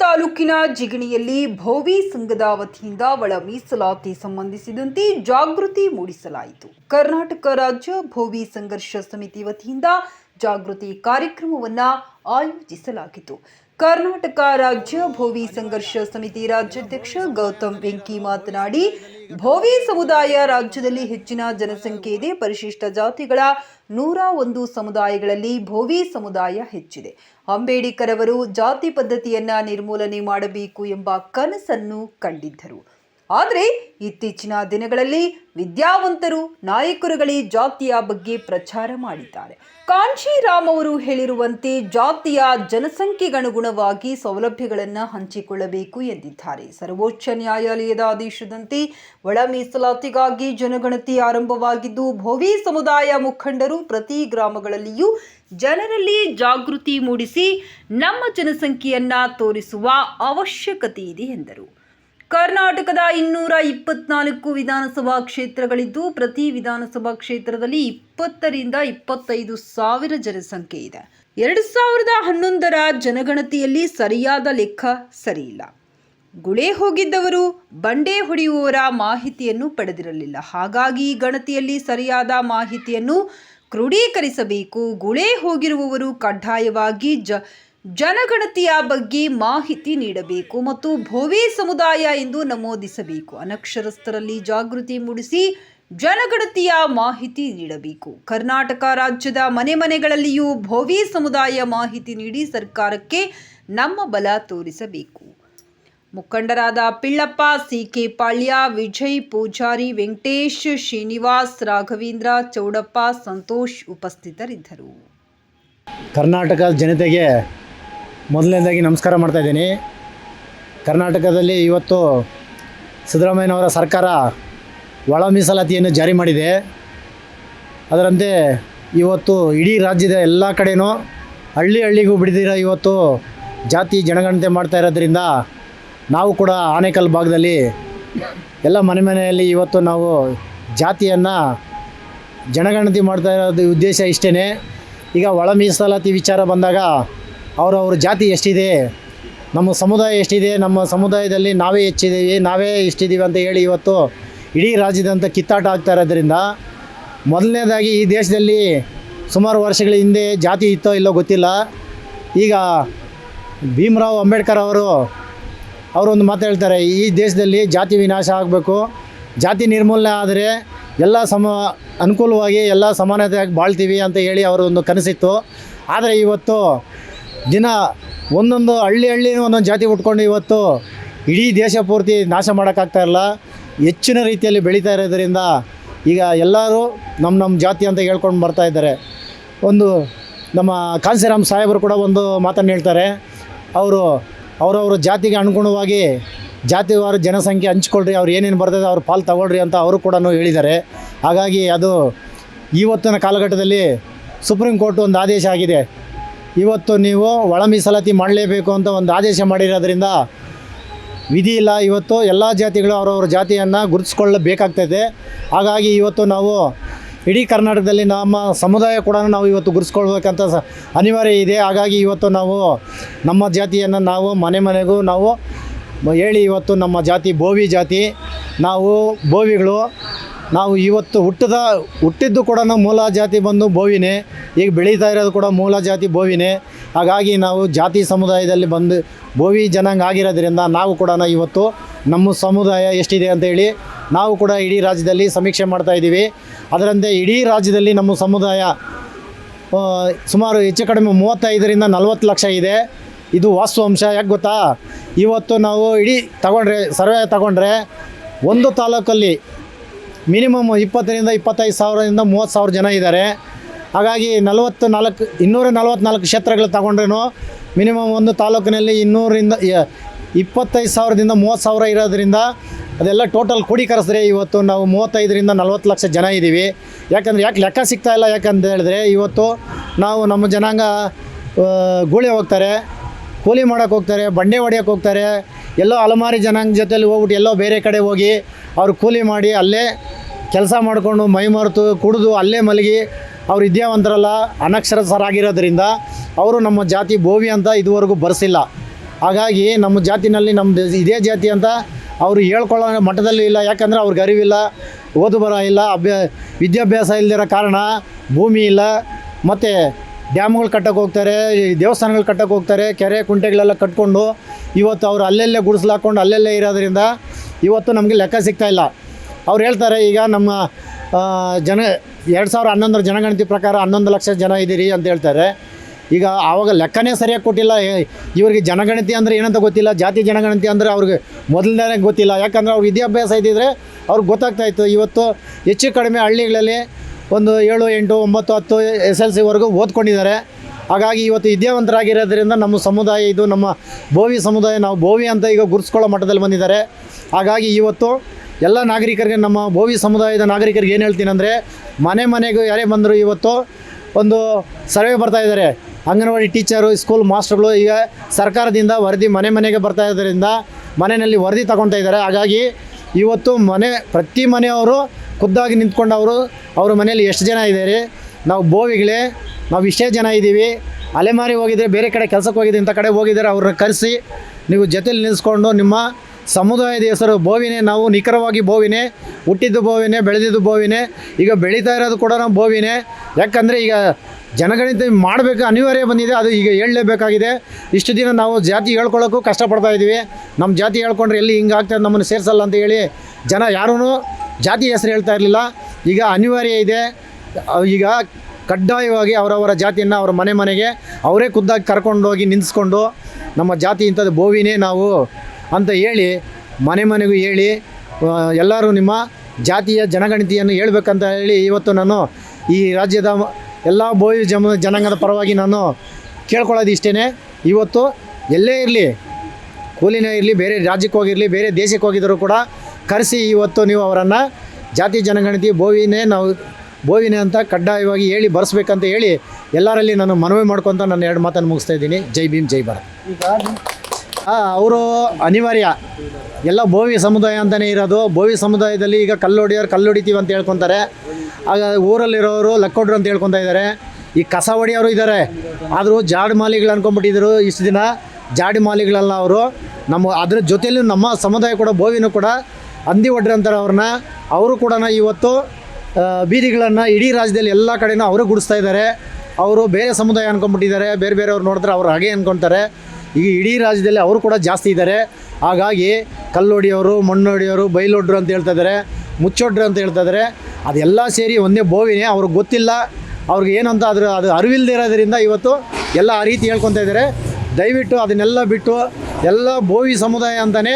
ತಾಲೂಕಿನ ಜಿಗಣಿಯಲ್ಲಿ ಭೋವಿ ಸಂಘದ ವತಿಯಿಂದ ಒಳ ಮೀಸಲಾತಿ ಸಂಬಂಧಿಸಿದಂತೆ ಜಾಗೃತಿ ಮೂಡಿಸಲಾಯಿತು. ಕರ್ನಾಟಕ ರಾಜ್ಯ ಭೋವಿ ಸಂಘರ್ಷ ಸಮಿತಿ ವತಿಯಿಂದ ಜಾಗೃತಿ ಕಾರ್ಯಕ್ರಮವನ್ನ ಆಯೋಜಿಸಲಾಗಿತ್ತು. ಕರ್ನಾಟಕ ರಾಜ್ಯ ಭೋವಿ ಸಂಘರ್ಷ ಸಮಿತಿ ರಾಜ್ಯಾಧ್ಯಕ್ಷ ಗೌತಮ್ ವೆಂಕಿ ಮಾತನಾಡಿ, ಭೋವಿ ಸಮುದಾಯ ರಾಜ್ಯದಲ್ಲಿ ಹೆಚ್ಚಿನ ಜನಸಂಖ್ಯೆ ಇದೆ. ಪರಿಶಿಷ್ಟ ಜಾತಿಗಳ ನೂರ ಒಂದು ಸಮುದಾಯಗಳಲ್ಲಿ ಭೋವಿ ಸಮುದಾಯ ಹೆಚ್ಚಿದೆ. ಅಂಬೇಡ್ಕರ್ ಅವರು ಜಾತಿ ಪದ್ಧತಿಯನ್ನ ನಿರ್ಮೂಲನೆ ಮಾಡಬೇಕು ಎಂಬ ಕನಸನ್ನು ಕಂಡಿದ್ದರು. ಆದರೆ ಇತ್ತೀಚಿನ ದಿನಗಳಲ್ಲಿ ವಿದ್ಯಾವಂತರು, ನಾಯಕರುಗಳೇ ಜಾತಿಯ ಬಗ್ಗೆ ಪ್ರಚಾರ ಮಾಡಿದ್ದಾರೆ. ಕಾಂಶಿರಾಮ್ ಅವರು ಹೇಳಿರುವಂತೆ ಜಾತಿಯ ಜನಸಂಖ್ಯೆಗನುಗುಣವಾಗಿ ಸೌಲಭ್ಯಗಳನ್ನು ಹಂಚಿಕೊಳ್ಳಬೇಕು ಎಂದಿದ್ದಾರೆ. ಸರ್ವೋಚ್ಚ ನ್ಯಾಯಾಲಯದ ಆದೇಶದಂತೆ ಒಳ ಮೀಸಲಾತಿಗಾಗಿ ಜನಗಣತಿ ಆರಂಭವಾಗಿದ್ದು, ಭೋವಿ ಸಮುದಾಯ ಮುಖಂಡರು ಪ್ರತಿ ಗ್ರಾಮಗಳಲ್ಲಿಯೂ ಜನರಲ್ಲಿ ಜಾಗೃತಿ ಮೂಡಿಸಿ ನಮ್ಮ ಜನಸಂಖ್ಯೆಯನ್ನು ತೋರಿಸುವ ಅವಶ್ಯಕತೆ ಇದೆ ಎಂದರು. ಕರ್ನಾಟಕದ ಇನ್ನೂರ ಇಪ್ಪತ್ನಾಲ್ಕು ವಿಧಾನಸಭಾ ಕ್ಷೇತ್ರಗಳಿದ್ದು, ಪ್ರತಿ ವಿಧಾನಸಭಾ ಕ್ಷೇತ್ರದಲ್ಲಿ ಇಪ್ಪತ್ತರಿಂದ ಇಪ್ಪತ್ತೈದು ಸಾವಿರ ಜನಸಂಖ್ಯೆ ಇದೆ. ಎರಡು ಸಾವಿರದ ಹನ್ನೊಂದರ ಜನಗಣತಿಯಲ್ಲಿ ಸರಿಯಾದ ಲೆಕ್ಕ ಸರಿಯಿಲ್ಲ. ಗುಳೆ ಹೋಗಿದ್ದವರು, ಬಂಡೆ ಹೊಡೆಯುವವರ ಮಾಹಿತಿಯನ್ನು ಪಡೆದಿರಲಿಲ್ಲ. ಹಾಗಾಗಿ ಗಣತಿಯಲ್ಲಿ ಸರಿಯಾದ ಮಾಹಿತಿಯನ್ನು ಕ್ರೋಢೀಕರಿಸಬೇಕು ಗುಳೆ ಹೋಗಿರುವವರು ಕಡ್ಡಾಯವಾಗಿ ಜ ಜನಗಣತಿಯ ಬಗ್ಗೆ ಮಾಹಿತಿ ನೀಡಬೇಕು ಮತ್ತು ಭೋವಿ ಸಮುದಾಯ ಎಂದು ನಮೂದಿಸಬೇಕು. ಅನಕ್ಷರಸ್ಥರಲ್ಲಿ ಜಾಗೃತಿ ಮೂಡಿಸಿ ಜನಗಣತಿಯ ಮಾಹಿತಿ ನೀಡಬೇಕು. ಕರ್ನಾಟಕ ರಾಜ್ಯದ ಮನೆ ಮನೆಗಳಲ್ಲಿಯೂ ಭೋವಿ ಸಮುದಾಯ ಮಾಹಿತಿ ನೀಡಿ ಸರ್ಕಾರಕ್ಕೆ ನಮ್ಮ ಬಲ ತೋರಿಸಬೇಕು. ಮುಖಂಡರಾದ ಪಿಳ್ಳಪ್ಪ ಸಿ ಕೆ ಪಾಳ್ಯ, ವಿಜಯ್ ಪೂಜಾರಿ, ವೆಂಕಟೇಶ್, ಶ್ರೀನಿವಾಸ್, ರಾಘವೇಂದ್ರ, ಚೌಡಪ್ಪ, ಸಂತೋಷ್ ಉಪಸ್ಥಿತರಿದ್ದರು. ಕರ್ನಾಟಕದ ಜನತೆಗೆ ಮೊದಲನೇದಾಗಿ ನಮಸ್ಕಾರ ಮಾಡ್ತಾ ಇದ್ದೀನಿ. ಕರ್ನಾಟಕದಲ್ಲಿ ಇವತ್ತು ಸಿದ್ದರಾಮಯ್ಯನವರ ಸರ್ಕಾರ ಒಳ ಮೀಸಲಾತಿಯನ್ನು ಜಾರಿ ಮಾಡಿದೆ. ಅದರಂತೆ ಇವತ್ತು ಇಡೀ ರಾಜ್ಯದ ಎಲ್ಲ ಕಡೆಯೂ ಹಳ್ಳಿ ಹಳ್ಳಿಗೂ ಬಿಡದಿರೋ ಇವತ್ತು ಜಾತಿ ಜನಗಣತಿ ಮಾಡ್ತಾ ಇರೋದ್ರಿಂದ ನಾವು ಕೂಡ ಆನೇಕಲ್ ಭಾಗದಲ್ಲಿ ಎಲ್ಲ ಮನೆ ಮನೆಯಲ್ಲಿ ಇವತ್ತು ನಾವು ಜಾತಿಯನ್ನು ಜನಗಣತಿ ಮಾಡ್ತಾ ಇರೋದು ಉದ್ದೇಶ ಇಷ್ಟೇ ಈಗ ಒಳ ಮೀಸಲಾತಿ ವಿಚಾರ ಬಂದಾಗ ಅವರವ್ರ ಜಾತಿ ಎಷ್ಟಿದೆ, ನಮ್ಮ ಸಮುದಾಯ ಎಷ್ಟಿದೆ, ನಮ್ಮ ಸಮುದಾಯದಲ್ಲಿ ನಾವೇ ಹೆಚ್ಚಿದ್ದೀವಿ, ನಾವೇ ಎಷ್ಟಿದ್ದೀವಿ ಅಂತ ಹೇಳಿ ಇವತ್ತು ಇಡೀ ರಾಜ್ಯದಂತ ಕಿತ್ತಾಟ ಆಗ್ತಾ ಇರೋದ್ರಿಂದ ಮೊದಲನೇದಾಗಿ ಈ ದೇಶದಲ್ಲಿ ಸುಮಾರು ವರ್ಷಗಳ ಹಿಂದೆ ಜಾತಿ ಇತ್ತೋ ಇಲ್ಲೋ ಗೊತ್ತಿಲ್ಲ. ಈಗ ಭೀಮರಾವ್ ಅಂಬೇಡ್ಕರ್ ಅವರು, ಅವರೊಂದು ಮಾತು ಈ ದೇಶದಲ್ಲಿ ಜಾತಿ ವಿನಾಶ ಆಗಬೇಕು, ಜಾತಿ ನಿರ್ಮೂಲನೆ ಆದರೆ ಎಲ್ಲ ಸಮ, ಅನುಕೂಲವಾಗಿ ಎಲ್ಲ ಸಮಾನತೆಯಾಗಿ ಬಾಳ್ತೀವಿ ಅಂತ ಹೇಳಿ ಅವರೊಂದು ಕನಸಿತ್ತು. ಆದರೆ ಇವತ್ತು ದಿನ ಒಂದೊಂದು ಹಳ್ಳಿ ಹಳ್ಳಿ ಒಂದೊಂದು ಜಾತಿ ಉಟ್ಕೊಂಡು ಇವತ್ತು ಇಡೀ ದೇಶ ಪೂರ್ತಿ ನಾಶ ಮಾಡೋಕ್ಕಾಗ್ತಾ ಇಲ್ಲ. ಹೆಚ್ಚಿನ ರೀತಿಯಲ್ಲಿ ಬೆಳೀತಾ ಇರೋದರಿಂದ ಈಗ ಎಲ್ಲರೂ ನಮ್ಮ ನಮ್ಮ ಜಾತಿ ಅಂತ ಹೇಳ್ಕೊಂಡು ಬರ್ತಾ ಇದ್ದಾರೆ. ಒಂದು ನಮ್ಮ ಕಾಂಸಿರಾಮ್ ಸಾಹೇಬರು ಕೂಡ ಒಂದು ಮಾತನ್ನು ಹೇಳ್ತಾರೆ. ಅವರು ಅವರವ್ರ ಜಾತಿಗೆ ಅನುಗುಣವಾಗಿ ಜಾತಿವಾರು ಜನಸಂಖ್ಯೆ ಹಂಚ್ಕೊಳ್ರಿ, ಅವ್ರು ಏನೇನು ಬರ್ತದೆ ಅವ್ರ ಪಾಲು ತಗೊಳ್ರಿ ಅಂತ ಅವರು ಕೂಡ ಹೇಳಿದ್ದಾರೆ. ಹಾಗಾಗಿ ಅದು ಇವತ್ತಿನ ಕಾಲಘಟ್ಟದಲ್ಲಿ ಸುಪ್ರೀಂ ಕೋರ್ಟ್ ಒಂದು ಆದೇಶ ಆಗಿದೆ. ಇವತ್ತು ನೀವು ಒಳ ಮೀಸಲಾತಿ ಮಾಡಲೇಬೇಕು ಅಂತ ಒಂದು ಆದೇಶ ಮಾಡಿರೋದ್ರಿಂದ ವಿಧಿ ಇಲ್ಲ. ಇವತ್ತು ಎಲ್ಲ ಜಾತಿಗಳು ಅವರವ್ರ ಜಾತಿಯನ್ನು ಗುರುತಿಸ್ಕೊಳ್ಳಬೇಕಾಗ್ತೈತೆ ಹಾಗಾಗಿ ಇವತ್ತು ನಾವು ಇಡೀ ಕರ್ನಾಟಕದಲ್ಲಿ ನಮ್ಮ ಸಮುದಾಯ ಕೂಡ ನಾವು ಇವತ್ತು ಗುರುಸ್ಕೊಳ್ಬೇಕಂತ ಸ ಅನಿವಾರ್ಯ ಇದೆ. ಹಾಗಾಗಿ ಇವತ್ತು ನಾವು ನಮ್ಮ ಜಾತಿಯನ್ನು ನಾವು ಮನೆ ಮನೆಗೂ ನಾವು ಹೇಳಿ ಇವತ್ತು ನಮ್ಮ ಜಾತಿ ಬೋವಿ ಜಾತಿ, ನಾವು ಬೋವಿಗಳು ನಾವು ಇವತ್ತು ಹುಟ್ಟದ, ಹುಟ್ಟಿದ್ದು ಕೂಡ ಮೂಲ ಜಾತಿ ಬಂದು ಬೋವಿನೇ. ಈಗ ಬೆಳೀತಾ ಇರೋದು ಕೂಡ ಮೂಲ ಜಾತಿ ಬೋವಿನೇ. ಹಾಗಾಗಿ ನಾವು ಜಾತಿ ಸಮುದಾಯದಲ್ಲಿ ಬಂದು ಬೋವಿ ಜನಾಂಗ ಆಗಿರೋದ್ರಿಂದ ನಾವು ಕೂಡ ಇವತ್ತು ನಮ್ಮ ಸಮುದಾಯ ಎಷ್ಟಿದೆ ಅಂತೇಳಿ ನಾವು ಕೂಡ ಇಡೀ ರಾಜ್ಯದಲ್ಲಿ ಸಮೀಕ್ಷೆ ಮಾಡ್ತಾ ಇದ್ದೀವಿ. ಅದರಂತೆ ಇಡೀ ರಾಜ್ಯದಲ್ಲಿ ನಮ್ಮ ಸಮುದಾಯ ಸುಮಾರು ಹೆಚ್ಚು ಕಡಿಮೆ ಮೂವತ್ತೈದರಿಂದ ನಲವತ್ತು ಲಕ್ಷ ಇದೆ. ಇದು ವಾಸ್ತವಾಂಶ ಯಾಕೆ ಗೊತ್ತಾ? ಇವತ್ತು ನಾವು ಇಡೀ ತಗೊಂಡ್ರೆ, ಸರ್ವೆ ತಗೊಂಡ್ರೆ ಒಂದು ತಾಲೂಕಲ್ಲಿ ಮಿನಿಮಮ್ ಇಪ್ಪತ್ತರಿಂದ ಇಪ್ಪತ್ತೈದು ಸಾವಿರದಿಂದ ಮೂವತ್ತು ಸಾವಿರ ಜನ ಇದ್ದಾರೆ. ಹಾಗಾಗಿ ನಲವತ್ತು ನಾಲ್ಕು, ಇನ್ನೂರ ನಲವತ್ತ್ನಾಲ್ಕು ಕ್ಷೇತ್ರಗಳು ತಗೊಂಡ್ರೂ ಮಿನಿಮಮ್ ಒಂದು ತಾಲೂಕಿನಲ್ಲಿ ಇನ್ನೂರಿಂದ ಇಪ್ಪತ್ತೈದು ಸಾವಿರದಿಂದ ಮೂವತ್ತು ಸಾವಿರ ಇರೋದ್ರಿಂದ ಅದೆಲ್ಲ ಟೋಟಲ್ ಕೂಡಿಕರಿಸಿದ್ರೆ ಇವತ್ತು ನಾವು ಮೂವತ್ತೈದರಿಂದ ನಲ್ವತ್ತು ಲಕ್ಷ ಜನ ಇದ್ದೀವಿ. ಯಾಕಂದರೆ ಯಾಕೆ ಲೆಕ್ಕ ಸಿಗ್ತಾ ಇಲ್ಲ ಯಾಕಂತ ಹೇಳಿದ್ರೆ ಇವತ್ತು ನಾವು ನಮ್ಮ ಜನಾಂಗ ಗೂಳಿ ಹೋಗ್ತಾರೆ, ಕೂಲಿ ಮಾಡೋಕ್ಕೆ ಹೋಗ್ತಾರೆ, ಬಂಡೆ ಹೊಡೆಯೋಕ್ಕೆ ಹೋಗ್ತಾರೆ, ಎಲ್ಲೋ ಅಲಮಾರಿ ಜನಾಂಗ ಜೊತೆಲಿ ಹೋಗ್ಬಿಟ್ಟು ಎಲ್ಲೋ ಬೇರೆ ಕಡೆ ಹೋಗಿ ಅವ್ರು ಕೂಲಿ ಮಾಡಿ ಅಲ್ಲೇ ಕೆಲಸ ಮಾಡಿಕೊಂಡು ಮೈ ಮರೆತು ಕುಡಿದು ಅಲ್ಲೇ ಮಲಗಿ ಅವ್ರು ವಿದ್ಯಾವಂತರಲ್ಲ, ಅನಕ್ಷರಸ್ಥರಾಗಿರೋದ್ರಿಂದ ಅವರು ನಮ್ಮ ಜಾತಿ ಭೋವಿ ಅಂತ ಇದುವರೆಗೂ ಬರೆಸಿಲ್ಲ. ಹಾಗಾಗಿ ನಮ್ಮ ಜಾತಿನಲ್ಲಿ ನಮ್ಮ ಇದೇ ಜಾತಿ ಅಂತ ಅವರು ಹೇಳ್ಕೊಳ್ಳೋ ಮಟ್ಟದಲ್ಲಿ ಇಲ್ಲ. ಯಾಕಂದರೆ ಅವ್ರಿಗೆ ಅರಿವಿಲ್ಲ, ಓದು ಬರ ಇಲ್ಲ, ಅಭ್ಯ, ವಿದ್ಯಾಭ್ಯಾಸ ಇಲ್ಲದಿರೋ ಕಾರಣ ಭೂಮಿ ಇಲ್ಲ. ಮತ್ತು ಡ್ಯಾಮ್ಗಳು ಕಟ್ಟಕ್ಕೆ ಹೋಗ್ತಾರೆ ದೇವಸ್ಥಾನಗಳು ಕಟ್ಟಕ್ಕೆ ಹೋಗ್ತಾರೆ, ಕೆರೆ ಕುಂಟೆಗಳೆಲ್ಲ ಕಟ್ಕೊಂಡು ಇವತ್ತು ಅವರು ಅಲ್ಲಲ್ಲೇ ಗುಡಿಸ್ಲಾಕ್ಕೊಂಡು ಅಲ್ಲಲ್ಲೇ ಇರೋದ್ರಿಂದ ಇವತ್ತು ನಮಗೆ ಲೆಕ್ಕ ಸಿಗ್ತಾ ಇಲ್ಲ. ಅವ್ರು ಹೇಳ್ತಾರೆ, ಈಗ ನಮ್ಮ ಜನ, ಎರಡು ಸಾವಿರ ಹನ್ನೊಂದರ ಜನಗಣತಿ ಪ್ರಕಾರ ಹನ್ನೊಂದು ಲಕ್ಷ ಜನ ಇದ್ದೀರಿ ಅಂತ ಹೇಳ್ತಾರೆ. ಈಗ ಆವಾಗ ಲೆಕ್ಕನೇ ಸರಿಯಾಗಿ ಕೊಟ್ಟಿಲ್ಲ. ಇವರಿಗೆ ಜನಗಣತಿ ಅಂದರೆ ಏನಂತ ಗೊತ್ತಿಲ್ಲ. ಜಾತಿ ಜನಗಣತಿ ಅಂದರೆ ಅವ್ರಿಗೆ ಮೊದಲನೇ ಗೊತ್ತಿಲ್ಲ. ಯಾಕಂದರೆ ಅವ್ರು ವಿದ್ಯಾಭ್ಯಾಸ ಇದ್ದಿದ್ರೆ ಅವ್ರಿಗೆ ಗೊತ್ತಾಗ್ತಾ ಇತ್ತು. ಇವತ್ತು ಹೆಚ್ಚು ಕಡಿಮೆ ಹಳ್ಳಿಗಳಲ್ಲಿ ಒಂದು ಏಳು, ಎಂಟು, ಒಂಬತ್ತು, ಹತ್ತು ಎಸ್ ಎಲ್ ಸಿವರೆಗೂ ಓದ್ಕೊಂಡಿದ್ದಾರೆ. ಹಾಗಾಗಿ ಇವತ್ತು ವಿದ್ಯಾವಂತರಾಗಿರೋದ್ರಿಂದ ನಮ್ಮ ಸಮುದಾಯ ಇದು ನಮ್ಮ ಭೋವಿ ಸಮುದಾಯ. ನಾವು ಭೋವಿ ಅಂತ ಈಗ ಗುರುಸ್ಕೊಳ್ಳೋ ಮಟ್ಟದಲ್ಲಿ ಬಂದಿದ್ದಾರೆ. ಹಾಗಾಗಿ ಇವತ್ತು ಎಲ್ಲ ನಾಗರಿಕರಿಗೆ, ನಮ್ಮ ಭೋವಿ ಸಮುದಾಯದ ನಾಗರಿಕರಿಗೆ ಏನು ಹೇಳ್ತೀನಿ ಅಂದರೆ, ಮನೆ ಮನೆಗೂ ಯಾರೇ ಬಂದರು ಇವತ್ತು ಒಂದು ಸರ್ವೆ ಬರ್ತಾ ಇದ್ದಾರೆ. ಅಂಗನವಾಡಿ ಟೀಚರು, ಸ್ಕೂಲ್ ಮಾಸ್ಟರ್ಗಳು ಈಗ ಸರ್ಕಾರದಿಂದ ವರದಿ ಮನೆ ಮನೆಗೆ ಬರ್ತಾ ಇದ್ದರಿಂದ ಮನೆಯಲ್ಲಿ ವರದಿ ತಗೊತಾ ಇದ್ದಾರೆ. ಹಾಗಾಗಿ ಇವತ್ತು ಮನೆ, ಪ್ರತಿ ಮನೆಯವರು ಖುದ್ದಾಗಿ ನಿಂತ್ಕೊಂಡವರು, ಅವ್ರ ಮನೆಯಲ್ಲಿ ಎಷ್ಟು ಜನ ಇದ್ದಾರೆ? ನಾವು ಬೋವಿಗಳೇ ನಾವು ಇಷ್ಟೇ ಜನ ಇದ್ದೀವಿ. ಅಲೆಮಾರಿ ಹೋಗಿದ್ರೆ ಬೇರೆ ಕಡೆ ಕೆಲಸಕ್ಕೆ ಹೋಗಿದ್ದೆ ಇಂಥ ಕಡೆ ಹೋಗಿದ್ದಾರೆ, ಅವ್ರನ್ನ ಕರೆಸಿ ನೀವು ಜೊತೆಲಿ ನಿಲ್ಲಿಸ್ಕೊಂಡು ನಿಮ್ಮ ಸಮುದಾಯದ ಹೆಸರು ಬೋವಿನೇ, ನಾವು ನಿಖರವಾಗಿ ಬೋವಿನೇ, ಹುಟ್ಟಿದ್ದು ಬೋವಿನೇ, ಬೆಳೆದಿದ್ದು ಬೋವಿನೇ, ಈಗ ಬೆಳೀತಾ ಇರೋದು ಕೂಡ ನಾವು ಬೋವಿನೇ. ಯಾಕಂದರೆ ಈಗ ಜನಗಣತಿ ಮಾಡಬೇಕು ಅನಿವಾರ್ಯ ಬಂದಿದೆ, ಅದು ಈಗ ಹೇಳಲೇಬೇಕಾಗಿದೆ. ಇಷ್ಟು ದಿನ ನಾವು ಜಾತಿ ಹೇಳ್ಕೊಳ್ಳೋಕ್ಕೂ ಕಷ್ಟಪಡ್ತಾ ಇದ್ದೀವಿ. ನಮ್ಮ ಜಾತಿ ಹೇಳ್ಕೊಂಡ್ರೆ ಎಲ್ಲಿ ಹಿಂಗೆ ಆಗ್ತದೆ ನಮ್ಮನ್ನು ಸೇರಿಸಲ್ಲ ಅಂತ ಹೇಳಿ ಜನ ಯಾರೂ ಜಾತಿ ಹೆಸರು ಹೇಳ್ತಾ ಇರಲಿಲ್ಲ. ಈಗ ಅನಿವಾರ್ಯ ಇದೆ. ಈಗ ಕಡ್ಡಾಯವಾಗಿ ಅವರವರ ಜಾತಿಯನ್ನು ಅವರ ಮನೆ ಮನೆಗೆ ಅವರೇ ಖುದ್ದಾಗಿ ಕರ್ಕೊಂಡೋಗಿ ನಿಂತ್ಕೊಂಡು ನಮ್ಮ ಜಾತಿ ಇಂಥದ್ದು ಬೋವಿನೇ, ನಾವು ಅಂತ ಹೇಳಿ, ಮನೆ ಮನೆಗೂ ಹೇಳಿ ಎಲ್ಲರೂ ನಿಮ್ಮ ಜಾತಿಯ ಜನಗಣತಿಯನ್ನು ಹೇಳ್ಬೇಕಂತ ಹೇಳಿ ಇವತ್ತು ನಾನು ಈ ರಾಜ್ಯದ ಎಲ್ಲ ಬೋವಿ ಜಮ, ಜನಾಂಗದ ಪರವಾಗಿ ನಾನು ಕೇಳ್ಕೊಳ್ಳೋದು ಇಷ್ಟೇ ಇವತ್ತು ಎಲ್ಲೇ ಇರಲಿ, ಕೂಲಿನೇ ಇರಲಿ, ಬೇರೆ ರಾಜ್ಯಕ್ಕೆ ಹೋಗಿರಲಿ, ಬೇರೆ ದೇಶಕ್ಕೆ ಹೋಗಿದ್ದರೂ ಕೂಡ ಕರೆಸಿ ಇವತ್ತು ನೀವು ಅವರನ್ನು ಜಾತಿ ಜನಗಣತಿ ಬೋವಿನೇ ನಾವು, ಬೋವಿನೇ ಅಂತ ಕಡ್ಡಾಯವಾಗಿ ಹೇಳಿ ಬರೆಸ್ಬೇಕಂತ ಹೇಳಿ ಎಲ್ಲರಲ್ಲಿ ನಾನು ಮನವಿ ಮಾಡ್ಕೊತ ನಾನು ಎರಡು ಮಾತನ್ನು ಮುಗಿಸ್ತಾ ಇದ್ದೀನಿ. ಜೈ ಭೀಮ್, ಜೈ ಭಾರತ್. ಅವರು ಅನಿವಾರ್ಯ. ಎಲ್ಲ ಬೋವಿ ಸಮುದಾಯ ಅಂತಲೇ ಇರೋದು. ಬೋವಿ ಸಮುದಾಯದಲ್ಲಿ ಈಗ ಕಲ್ಲು ಹೊಡಿಯೋರು ಅಂತ ಹೇಳ್ಕೊತಾರೆ. ಆಗ ಊರಲ್ಲಿರೋರು ಲಕ್ಕೊಡ್ರು ಅಂತ ಹೇಳ್ಕೊತಾ ಇದ್ದಾರೆ. ಈ ಕಸ ಹೊಡಿಯೋರು ಇದ್ದಾರೆ. ಆದರೂ ಜಾಡು ಮಾಲಿಗಳು ಅನ್ಕೊಂಡ್ಬಿಟ್ಟಿದ್ರು ಇಷ್ಟು ದಿನ. ಜಾಡಿ ಮಾಲಿಗಳಲ್ಲ ಅವರು. ನಮ್ಮ ಅದ್ರ ಜೊತೆಯಲ್ಲಿ ನಮ್ಮ ಸಮುದಾಯ ಕೂಡ, ಭೋವಿನೂ ಕೂಡ ಹಂದಿ ಹೊಡ್ರಿ ಅಂತಾರೆ ಅವ್ರನ್ನ. ಅವರು ಕೂಡ ಇವತ್ತು ಬೀದಿಗಳನ್ನು ಇಡೀ ರಾಜ್ಯದಲ್ಲಿ ಎಲ್ಲ ಕಡೆನೂ ಅವರು ಗುಡಿಸ್ತಾ ಇದ್ದಾರೆ. ಅವರು ಬೇರೆ ಸಮುದಾಯ ಅನ್ಕೊಂಡ್ಬಿಟ್ಟಿದ್ದಾರೆ. ಬೇರೆ ಬೇರೆಯವ್ರು ನೋಡಿದ್ರೆ ಅವ್ರು ಹಾಗೆ ಅನ್ಕೊತಾರೆ. ಈಗ ಇಡೀ ರಾಜ್ಯದಲ್ಲಿ ಅವರು ಕೂಡ ಜಾಸ್ತಿ ಇದ್ದಾರೆ. ಹಾಗಾಗಿ ಕಲ್ಲೊಡಿಯೋರು ಮಣ್ಣೊಡಿಯೋರು ಬೈಲೊಡ್ರು ಅಂತ ಹೇಳ್ತಾ ಇದ್ದಾರೆ, ಮುಚ್ಚೊಡ್ರು ಅಂತ ಹೇಳ್ತಾ ಇದ್ದಾರೆ. ಅದೆಲ್ಲ ಸೇರಿ ಒಂದೇ ಬೋವಿನೇ. ಅವ್ರಿಗೆ ಗೊತ್ತಿಲ್ಲ. ಅವ್ರಿಗೆ ಏನಂತ ಅದ್ರ ಅದು ಅರಿವಿಲ್ಲದೆ ಇರೋದ್ರಿಂದ ಇವತ್ತು ಎಲ್ಲ ಆ ರೀತಿ ಹೇಳ್ಕೊತಾ ಇದ್ದಾರೆ. ದಯವಿಟ್ಟು ಅದನ್ನೆಲ್ಲ ಬಿಟ್ಟು ಎಲ್ಲ ಬೋವಿ ಸಮುದಾಯ ಅಂತಲೇ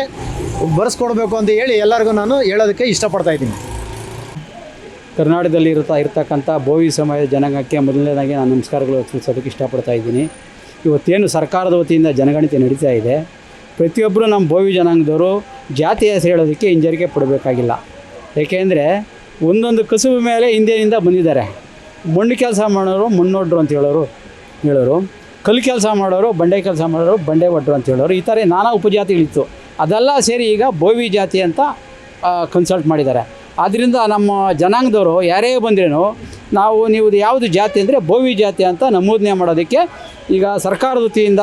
ಬರೆಸ್ಕೊಡ್ಬೇಕು ಅಂತ ಹೇಳಿ ಎಲ್ಲರಿಗೂ ನಾನು ಹೇಳೋದಕ್ಕೆ ಇಷ್ಟಪಡ್ತಾ ಇದ್ದೀನಿ. ಕರ್ನಾಟಕದಲ್ಲಿ ಇರ್ತಾ ಇರ್ತಕ್ಕಂಥ ಬೋವಿ ಸಮಾಜ ಜನಾಂಗಕ್ಕೆ ಮೊದಲನೇದಾಗಿ ನಾನು ನಮಸ್ಕಾರಗಳು ತಿಳಿಸೋದಕ್ಕೆ ಇಷ್ಟಪಡ್ತಾ ಇದ್ದೀನಿ. ಇವತ್ತೇನು ಸರ್ಕಾರದ ವತಿಯಿಂದ ಜನಗಣತಿ ನಡೀತಾ ಇದೆ ಪ್ರತಿಯೊಬ್ಬರು ನಮ್ಮ ಭೋವಿ ಜನಾಂಗದವರು ಜಾತಿ ಹೆಸರು ಹೇಳೋದಕ್ಕೆ ಹಿಂಜರಿಕೆ ಪಡಬೇಕಾಗಿಲ್ಲ. ಏಕೆಂದರೆ ಒಂದೊಂದು ಕಸುಬು ಮೇಲೆ ಹಿಂದಿನಿಂದ ಬಂದಿದ್ದಾರೆ. ಮಣ್ಣು ಕೆಲಸ ಮಾಡೋರು ಮಣ್ಣೊಡ್ರು ಅಂತ ಹೇಳೋರು ಹೇಳೋರು. ಕಲ್ಲು ಕೆಲಸ ಮಾಡೋರು ಬಂಡೆ ಕೆಲಸ ಮಾಡೋರು ಬಂಡೆ ಒಡ್ರು ಅಂತ ಹೇಳೋರು. ಈ ಥರ ನಾನಾ ಉಪಜಾತಿಗಳಿತ್ತು. ಅದೆಲ್ಲ ಸೇರಿ ಈಗ ಬೋವಿ ಜಾತಿ ಅಂತ ಕನ್ಸಲ್ಟ್ ಮಾಡಿದ್ದಾರೆ. ಆದ್ದರಿಂದ ನಮ್ಮ ಜನಾಂಗದವರು ಯಾರೇ ಬಂದ್ರೇನು, ನಾವು ನೀವು ಯಾವುದು ಜಾತಿ ಅಂದರೆ ಬೋವಿ ಜಾತಿ ಅಂತ ನಮೂದನೆ ಮಾಡೋದಕ್ಕೆ ಈಗ ಸರ್ಕಾರದ ವತಿಯಿಂದ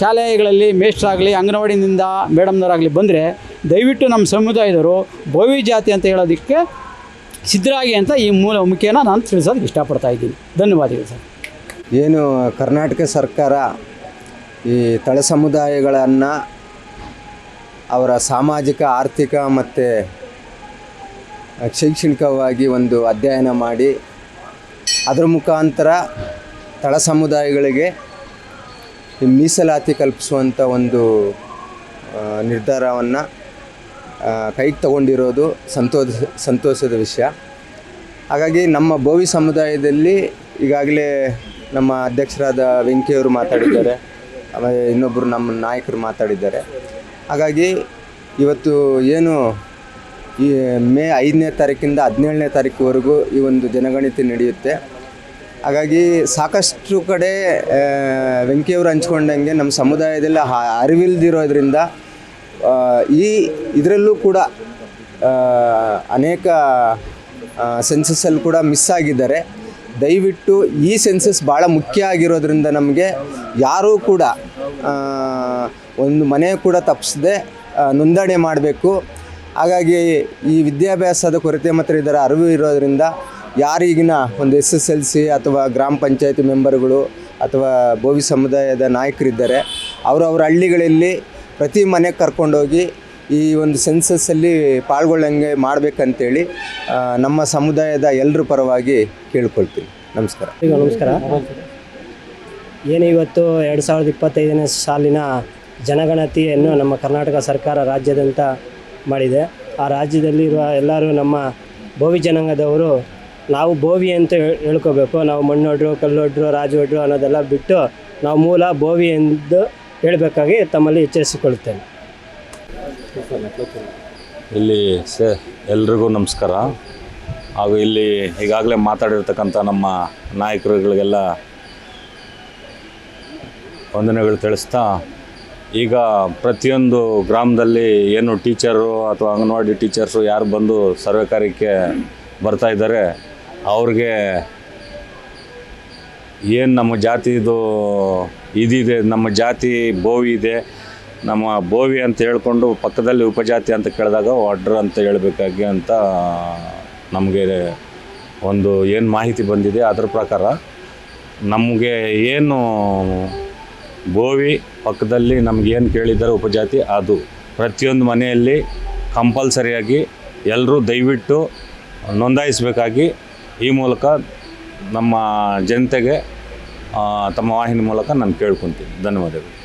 ಶಾಲೆಗಳಲ್ಲಿ ಮೇಷ್ಟ್ರಾಗಲಿ ಅಂಗನವಾಡಿನಿಂದ ಮೇಡಮ್ನವರಾಗಲಿ ಬಂದರೆ ದಯವಿಟ್ಟು ನಮ್ಮ ಸಮುದಾಯದವರು ಭೋವಿ ಜಾತಿ ಅಂತ ಹೇಳೋದಕ್ಕೆ ಸಿದ್ಧರಾಗಿ ಅಂತ ಈ ಮೂಲ ಮುಖ್ಯನ ನಾನು ತಿಳಿಸೋದಕ್ಕೆ ಇಷ್ಟಪಡ್ತಾ ಇದ್ದೀನಿ. ಧನ್ಯವಾದಗಳು ಸರ್. ಏನು ಕರ್ನಾಟಕ ಸರ್ಕಾರ ಈ ತಳ ಸಮುದಾಯಗಳನ್ನು ಅವರ ಸಾಮಾಜಿಕ, ಆರ್ಥಿಕ ಮತ್ತು ಶೈಕ್ಷಣಿಕವಾಗಿ ಒಂದು ಅಧ್ಯಯನ ಮಾಡಿ, ಅದರ ಮುಖಾಂತರ ತಳ ಸಮುದಾಯಗಳಿಗೆ ಮೀಸಲಾತಿ ಕಲ್ಪಿಸುವಂಥ ಒಂದು ನಿರ್ಧಾರವನ್ನು ಕೈಗೆ ತಗೊಂಡಿರೋದು ಸಂತೋಷ, ಸಂತೋಷದ ವಿಷಯ. ಹಾಗಾಗಿ ನಮ್ಮ ಭೋವಿ ಸಮುದಾಯದಲ್ಲಿ ಈಗಾಗಲೇ ನಮ್ಮ ಅಧ್ಯಕ್ಷರಾದ ವೆಂಕಿಯವರು ಮಾತಾಡಿದ್ದಾರೆ. ಆಮೇಲೆ ಇನ್ನೊಬ್ಬರು ನಮ್ಮ ನಾಯಕರು ಮಾತಾಡಿದ್ದಾರೆ. ಹಾಗಾಗಿ ಇವತ್ತು ಏನು ಈ ಮೇ ಐದನೇ ತಾರೀಕಿಂದ ಹದಿನೇಳನೇ ತಾರೀಕುವರೆಗೂ ಈ ಒಂದು ಜನಗಣತಿ ನಡೆಯುತ್ತೆ. ಹಾಗಾಗಿ ಸಾಕಷ್ಟು ಕಡೆ ವೆಂಕಿಯವರು ಹಂಚ್ಕೊಂಡಂಗೆ ನಮ್ಮ ಸಮುದಾಯದಲ್ಲಿ ಅರಿವಿಲ್ದಿರೋದ್ರಿಂದ ಈ ಇದರಲ್ಲೂ ಕೂಡ ಅನೇಕ ಸೆನ್ಸಸ್ಸಲ್ಲಿ ಕೂಡ ಮಿಸ್ ಆಗಿದ್ದಾರೆ. ದಯವಿಟ್ಟು ಈ ಸೆನ್ಸಸ್ ಭಾಳ ಮುಖ್ಯ ಆಗಿರೋದ್ರಿಂದ ನಮಗೆ ಯಾರೂ ಕೂಡ ಒಂದು ಮನೆ ಕೂಡ ತಪ್ಪಿಸದೆ ನೋಂದಣಿ ಮಾಡಬೇಕು. ಹಾಗಾಗಿ ಈ ವಿದ್ಯಾಭ್ಯಾಸದ ಕೊರತೆ ಮಾತ್ರ ಇದರ ಅರಿವು ಇರೋದರಿಂದ ಯಾರಿಗಿನ ಒಂದು ಎಸ್ ಎಸ್ ಎಲ್ ಸಿ ಅಥವಾ ಗ್ರಾಮ ಪಂಚಾಯತಿ ಮೆಂಬರ್ಗಳು ಅಥವಾ ಭೋವಿ ಸಮುದಾಯದ ನಾಯಕರಿದ್ದಾರೆ, ಅವರು ಅವ್ರ ಹಳ್ಳಿಗಳಲ್ಲಿ ಪ್ರತಿ ಮನೆಗೆ ಕರ್ಕೊಂಡೋಗಿ ಈ ಒಂದು ಸೆನ್ಸಸ್ಸಲ್ಲಿ ಪಾಲ್ಗೊಳ್ಳಂಗೆ ಮಾಡಬೇಕಂತೇಳಿ ನಮ್ಮ ಸಮುದಾಯದ ಎಲ್ಲರ ಪರವಾಗಿ ಕೇಳ್ಕೊಳ್ತೀನಿ. ನಮಸ್ಕಾರ. ನಮಸ್ಕಾರ. ಏನು ಇವತ್ತು ಎರಡು ಸಾವಿರದ ಇಪ್ಪತ್ತೈದನೇ ಸಾಲಿನ ಜನಗಣತಿಯನ್ನು ನಮ್ಮ ಕರ್ನಾಟಕ ಸರ್ಕಾರ ರಾಜ್ಯದಂತ ಮಾಡಿದೆ. ಆ ರಾಜ್ಯದಲ್ಲಿರುವ ಎಲ್ಲರೂ ನಮ್ಮ ಭೋವಿ ಜನಾಂಗದವರು ನಾವು ಬೋವಿ ಅಂತ ಹೇಳ್- ಹೇಳ್ಕೋಬೇಕು. ನಾವು ಮಣ್ಣೊಡ್ರು, ಕಲ್ಲೊಡ್ರು, ರಾಜೊಡ್ರು ಅನ್ನೋದೆಲ್ಲ ಬಿಟ್ಟು ನಾವು ಮೂಲ ಬೋವಿ ಎಂದು ಹೇಳಬೇಕಾಗಿ ತಮ್ಮಲ್ಲಿ ಎಚ್ಚರಿಸಿಕೊಳ್ಳುತ್ತೇನೆ ಇಲ್ಲಿ ಸರ್ ಎಲ್ರಿಗೂ ನಮಸ್ಕಾರ. ಹಾಗೂ ಇಲ್ಲಿ ಈಗಾಗಲೇ ಮಾತಾಡಿರ್ತಕ್ಕಂಥ ನಮ್ಮ ನಾಯಕರುಗಳಿಗೆಲ್ಲ ವಂದನೆಗಳು ತಿಳಿಸ್ತಾ, ಈಗ ಪ್ರತಿಯೊಂದು ಗ್ರಾಮದಲ್ಲಿ ಏನು ಟೀಚರು ಅಥವಾ ಅಂಗನವಾಡಿ ಟೀಚರ್ಸು ಯಾರು ಬಂದು ಸರ್ವೆ ಕಾರ್ಯಕ್ಕೆ ಬರ್ತಾ ಇದ್ದಾರೆ ಅವ್ರಿಗೆ ಏನು ನಮ್ಮ ಜಾತಿದು ಇದಿದೆ, ನಮ್ಮ ಜಾತಿ ಬೋವಿ ಇದೆ, ನಮ್ಮ ಬೋವಿ ಅಂತ ಹೇಳ್ಕೊಂಡು ಪಕ್ಕದಲ್ಲಿ ಉಪಜಾತಿ ಅಂತ ಕೇಳಿದಾಗ ಒಡ್ರ ಅಂತ ಹೇಳಬೇಕಾಗಿ ಅಂತ ನಮಗೆ ಒಂದು ಏನು ಮಾಹಿತಿ ಬಂದಿದೆ ಅದರ ಪ್ರಕಾರ ನಮಗೆ ಏನು ಬೋವಿ ಪಕ್ಕದಲ್ಲಿ ನಮಗೇನು ಕೇಳಿದ್ದಾರೆ ಉಪಜಾತಿ, ಅದು ಪ್ರತಿಯೊಂದು ಮನೆಯಲ್ಲಿ ಕಂಪಲ್ಸರಿಯಾಗಿ ಎಲ್ಲರೂ ದಯವಿಟ್ಟು ನೋಂದಾಯಿಸಬೇಕಾಗಿ ಈ ಮೂಲಕ ನಮ್ಮ ಜನತೆಗೆ ತಮ್ಮ ವಾಹಿನಿ ಮೂಲಕ ನಾನು ಕೇಳ್ಕೊತೀನಿ. ಧನ್ಯವಾದಗಳು.